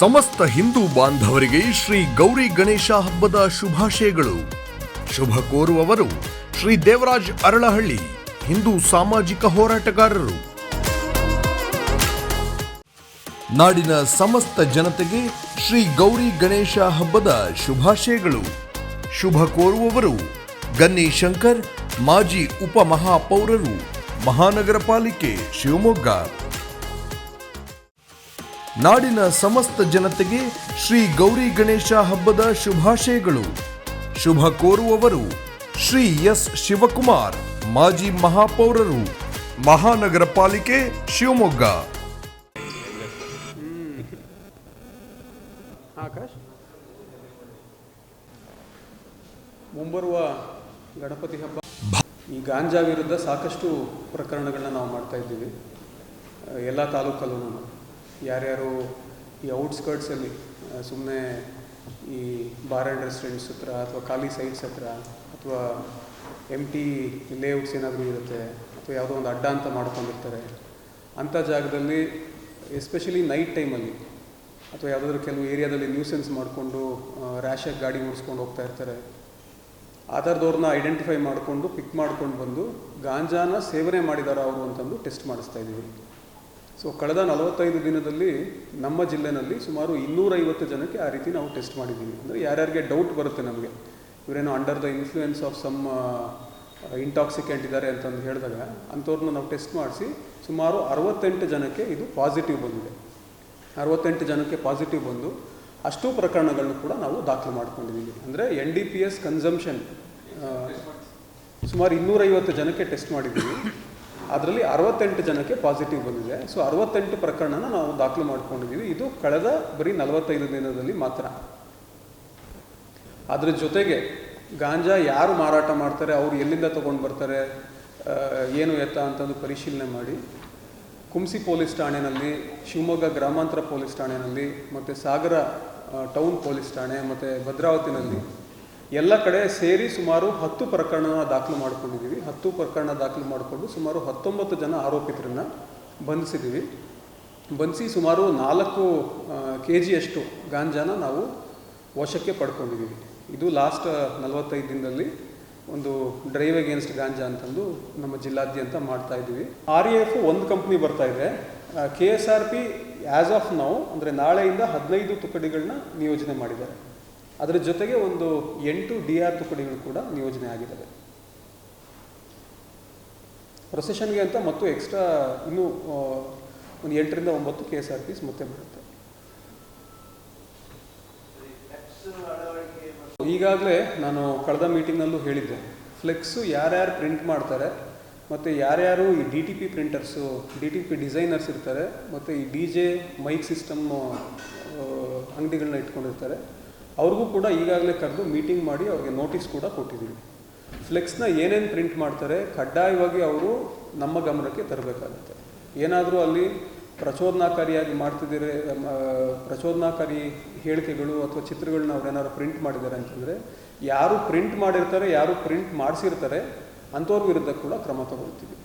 ಸಮಸ್ತ ಹಿಂದೂ ಬಾಂಧವರಿಗೆ ಶ್ರೀ ಗೌರಿ ಗಣೇಶ ಹಬ್ಬದ ಶುಭಾಶಯಗಳು. ಶುಭ ಕೋರುವವರು ಶ್ರೀ ದೇವರಾಜ್ ಅರಳಹಳ್ಳಿ, ಹಿಂದೂ ಸಾಮಾಜಿಕ ಹೋರಾಟಗಾರರು. ನಾಡಿನ ಸಮಸ್ತ ಜನತೆಗೆ ಶ್ರೀ ಗೌರಿ ಗಣೇಶ ಹಬ್ಬದ ಶುಭಾಶಯಗಳು. ಶುಭ ಕೋರುವವರು ಗನ್ನಿ ಶಂಕರ್ ಮಾಜಿ ಉಪಮಹಾಪೌರರು ಮಹಾನಗರ ಪಾಲಿಕೆ ಶಿವಮೊಗ್ಗ. ನಾಡಿನ ಸಮಸ್ತ ಜನತೆಗೆ ಶ್ರೀ ಗೌರಿ ಗಣೇಶ ಹಬ್ಬದ ಶುಭಾಶಯಗಳು. ಶುಭ ಕೋರುವವರು ಶ್ರೀ ಎಸ್ ಶಿವಕುಮಾರ್, ಮಾಜಿ ಮಹಾಪೌರರು ಮಹಾನಗರ ಪಾಲಿಕೆ ಶಿವಮೊಗ್ಗ. ಆಕಾಶ್? ಮುಂಬರುವ ಗಣಪತಿ ಹಬ್ಬ. ಈ ಗಾಂಜಾ ವಿರುದ್ಧ ಸಾಕಷ್ಟು ಪ್ರಕರಣಗಳನ್ನ ನಾವು ಮಾಡ್ತಾ ಇದ್ದೀವಿ. ಎಲ್ಲ ತಾಲೂಕಲ್ಲೂ ಯಾರ್ಯಾರು ಈ ಔಟ್ಸ್ಕರ್ಟ್ಸಲ್ಲಿ ಸುಮ್ಮನೆ ಈ ಬಾರ್ ಆ್ಯಂಡ್ ರೆಸ್ಟೋರೆಂಟ್ಸ್ ಹತ್ರ ಅಥವಾ ಖಾಲಿ ಸೈಟ್ಸ್ ಹತ್ರ ಅಥವಾ ಎಂ ಟಿ ಲೇಔಟ್ಸ್ ಏನಾದರೂ ಇರುತ್ತೆ ಅಥವಾ ಯಾವುದೋ ಒಂದು ಅಡ್ಡ ಅಂತ ಮಾಡ್ಕೊಂಡಿರ್ತಾರೆ. ಅಂಥ ಜಾಗದಲ್ಲಿ ಎಸ್ಪೆಷಲಿ ನೈಟ್ ಟೈಮಲ್ಲಿ ಅಥವಾ ಯಾವುದಾದ್ರೂ ಕೆಲವು ಏರಿಯಾದಲ್ಲಿ ನ್ಯೂಸೆನ್ಸ್ ಮಾಡಿಕೊಂಡು ರ್ಯಾಶಾಗಿ ಗಾಡಿ ಓಡಿಸ್ಕೊಂಡು ಹೋಗ್ತಾ ಇರ್ತಾರೆ. ಆ ಥರದವ್ರನ್ನ ಐಡೆಂಟಿಫೈ ಮಾಡಿಕೊಂಡು ಪಿಕ್ ಮಾಡ್ಕೊಂಡು ಬಂದು, ಗಾಂಜಾನ ಸೇವನೆ ಮಾಡಿದಾರ ಅವರು ಅಂತಂದು ಟೆಸ್ಟ್ ಮಾಡಿಸ್ತಾ ಇದ್ದೀವಿ. ಸೊ ಕಳೆದ ನಲವತ್ತೈದು ದಿನದಲ್ಲಿ ನಮ್ಮ ಜಿಲ್ಲೆನಲ್ಲಿ ಸುಮಾರು ಇನ್ನೂರೈವತ್ತು ಜನಕ್ಕೆ ಆ ರೀತಿ ನಾವು ಟೆಸ್ಟ್ ಮಾಡಿದ್ದೀವಿ. ಅಂದರೆ ಯಾರ್ಯಾರಿಗೆ ಡೌಟ್ ಬರುತ್ತೆ ನಮಗೆ. ಇವರೇನೋ under the influence of some intoxicant ಇದ್ದಾರೆ ಅಂತಂದು ಹೇಳಿದಾಗ, ಅಂಥವ್ರನ್ನ ನಾವು ಟೆಸ್ಟ್ ಮಾಡಿಸಿ ಸುಮಾರು ಅರವತ್ತೆಂಟು ಜನಕ್ಕೆ ಇದು ಪಾಸಿಟಿವ್ ಬಂದಿದೆ. ಅರವತ್ತೆಂಟು ಜನಕ್ಕೆ ಪಾಸಿಟಿವ್ ಬಂದು ಅಷ್ಟು ಪ್ರಕರಣಗಳನ್ನು ಕೂಡ ನಾವು ದಾಖಲು ಮಾಡ್ಕೊಂಡಿದ್ದೀವಿ. ಅಂದರೆ N D P S consumption ಸುಮಾರು ಇನ್ನೂರೈವತ್ತು ಜನಕ್ಕೆ ಟೆಸ್ಟ್ ಮಾಡಿದ್ದೀವಿ. ಅದರಲ್ಲಿ ಅರವತ್ತೆಂಟು ಜನಕ್ಕೆ ಪಾಸಿಟಿವ್ ಬಂದಿದೆ. ಸೊ ಅರವತ್ತೆಂಟು ಪ್ರಕರಣನ ನಾವು ದಾಖಲು ಮಾಡ್ಕೊಂಡಿದ್ದೀವಿ. ಇದು ಕಳೆದ ಬರೀ ನಲವತ್ತೈದು ದಿನದಲ್ಲಿ ಮಾತ್ರ. ಅದರ ಜೊತೆಗೆ ಗಾಂಜಾ ಯಾರು ಮಾರಾಟ ಮಾಡ್ತಾರೆ, ಅವ್ರು ಎಲ್ಲಿಂದ ತೊಗೊಂಡು ಬರ್ತಾರೆ ಏನು ಎತ್ತ ಅಂತಂದು ಪರಿಶೀಲನೆ ಮಾಡಿ. ಕುಂಸಿ ಪೊಲೀಸ್ ಠಾಣೆಯಲ್ಲಿ, ಶಿವಮೊಗ್ಗ ಗ್ರಾಮಾಂತರ ಪೊಲೀಸ್ ಠಾಣೆಯಲ್ಲಿ, ಮತ್ತು ಸಾಗರ ಟೌನ್ ಪೊಲೀಸ್ ಠಾಣೆ, ಮತ್ತು ಭದ್ರಾವತಿನಲ್ಲಿ ಎಲ್ಲ ಕಡೆ ಸೇರಿ ಸುಮಾರು ಹತ್ತು ಪ್ರಕರಣ ದಾಖಲು ಮಾಡ್ಕೊಂಡಿದ್ದೀವಿ. ಹತ್ತು ಪ್ರಕರಣ ದಾಖಲು ಮಾಡಿಕೊಂಡು ಸುಮಾರು ಹತ್ತೊಂಬತ್ತು ಜನ ಆರೋಪಿತರನ್ನು ಬಂಧಿಸಿದ್ದೀವಿ. ಬಂಧಿಸಿ ಸುಮಾರು ನಾಲ್ಕು ಕೆ ಜಿಯಷ್ಟು ಗಾಂಜಾನ ನಾವು ವಶಕ್ಕೆ ಪಡ್ಕೊಂಡಿದ್ದೀವಿ. ಇದು ಲಾಸ್ಟ್ ನಲವತ್ತೈದು ದಿನದಲ್ಲಿ ಒಂದು ಡ್ರೈವ್ ಅಗೇನ್ಸ್ಟ್ ಗಾಂಜಾ ಅಂತಂದು ನಮ್ಮ ಜಿಲ್ಲಾದ್ಯಂತ ಮಾಡ್ತಾ ಇದ್ದೀವಿ. ಆರ್ ಎ ಎಫ್ ಒಂದು ಕಂಪ್ನಿ ಬರ್ತಾ ಇದೆ. K S R P as of now ಅಂದರೆ ನಾಳೆಯಿಂದ ಹದಿನೈದು ತುಕಡಿಗಳನ್ನ ನಿಯೋಜನೆ ಮಾಡಿದ್ದಾರೆ. ಅದರ ಜೊತೆಗೆ ಒಂದು ಎಂಟು ಡಿ ಆರ್ ತುಕಡಿಗಳು ಕೂಡ ನಿಯೋಜನೆ ಆಗಿದ್ದಾವೆ. ಪ್ರೊಸೆಷನ್ಗೆ ಅಂತ ಮತ್ತು ಎಕ್ಸ್ಟ್ರಾ ಇನ್ನೂ ಒಂದು ಎಂಟರಿಂದ ಒಂಬತ್ತು ಕೆ ಎಸ್ ಆರ್ ಪಿಸ್ ಮತ್ತೆ ಬರುತ್ತೆ. ಈಗಾಗಲೇ ನಾನು ಕಳೆದ ಮೀಟಿಂಗ್ನಲ್ಲೂ ಹೇಳಿದ್ದೆ, ಫ್ಲೆಕ್ಸು ಯಾರ್ಯಾರು ಪ್ರಿಂಟ್ ಮಾಡ್ತಾರೆ, ಮತ್ತು ಯಾರ್ಯಾರು ಈ D T P printers, D T P designers ಇರ್ತಾರೆ, ಮತ್ತು ಈ ಡಿ ಜೆ ಮೈಕ್ ಸಿಸ್ಟಮ್ ಅಂಗಡಿಗಳನ್ನ ಇಟ್ಕೊಂಡಿರ್ತಾರೆ, ಅವ್ರಿಗೂ ಕೂಡ ಈಗಾಗಲೇ ಕರೆದು ಮೀಟಿಂಗ್ ಮಾಡಿ ಅವ್ರಿಗೆ ನೋಟಿಸ್ ಕೂಡ ಕೊಟ್ಟಿದ್ದೀವಿ ಫ್ಲೆಕ್ಸ್ನ ಏನೇನು ಪ್ರಿಂಟ್ ಮಾಡ್ತಾರೆ, ಕಡ್ಡಾಯವಾಗಿ ಅವರು ನಮ್ಮ ಗಮನಕ್ಕೆ ತರಬೇಕಾಗುತ್ತೆ. ಏನಾದರೂ ಅಲ್ಲಿ ಪ್ರಚೋದನಾಕಾರಿಯಾಗಿ ಮಾಡ್ತಿದ್ದೀರಿ ಪ್ರಚೋದನಾಕಾರಿ ಹೇಳಿಕೆಗಳು ಅಥವಾ ಚಿತ್ರಗಳನ್ನ ಅವ್ರೇನಾದ್ರು ಪ್ರಿಂಟ್ ಮಾಡಿದ್ದಾರೆ ಅಂತಂದರೆ, ಯಾರು ಪ್ರಿಂಟ್ ಮಾಡಿರ್ತಾರೆ, ಯಾರು ಪ್ರಿಂಟ್ ಮಾಡಿಸಿರ್ತಾರೆ, ಅಂಥವ್ರ ವಿರುದ್ಧ ಕೂಡ ಕ್ರಮ ತಗೊಳ್ತೀವಿ.